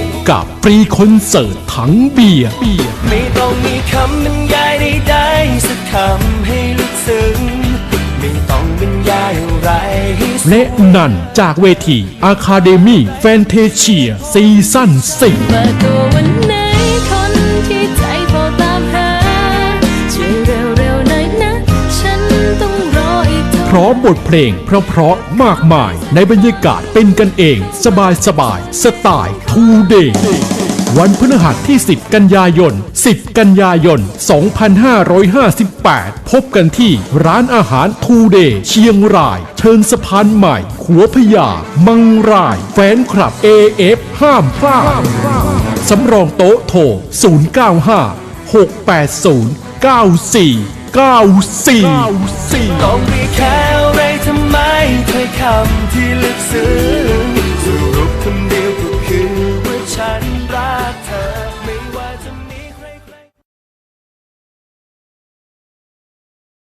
บกับฟรีคอนเสิร์ตทั้งเบียร์ไม่ต้องมีคำบรรยายใดๆสักคำให้ลึกซึ้งไม่ต้องบรรยายอะไรให้สุดและนั่นจากเวที Academy f a n t a s i a ซีซั่น4 พร้อมบทเพลงเพราะๆมากมาย ในบรรยากาศเป็นกันเอง สบายสบายๆสไตล์ทูเดย์วันพฤหัสที่ 10 กันยายน 10 กันยายน 2558 พบกันที่ร้านอาหารทูเดย์เชียงราย เชิงสะพานใหม่ ขัวพญามังราย แฟนคลับ AF ห้ามพลาดสำรองโต๊ะโทร 095 680 94ต้องมีแค่อะไรทำไมถ้อยคำที่ลึกซึ้งสรุปคำเดียวก็คือว่าฉันรักเธอ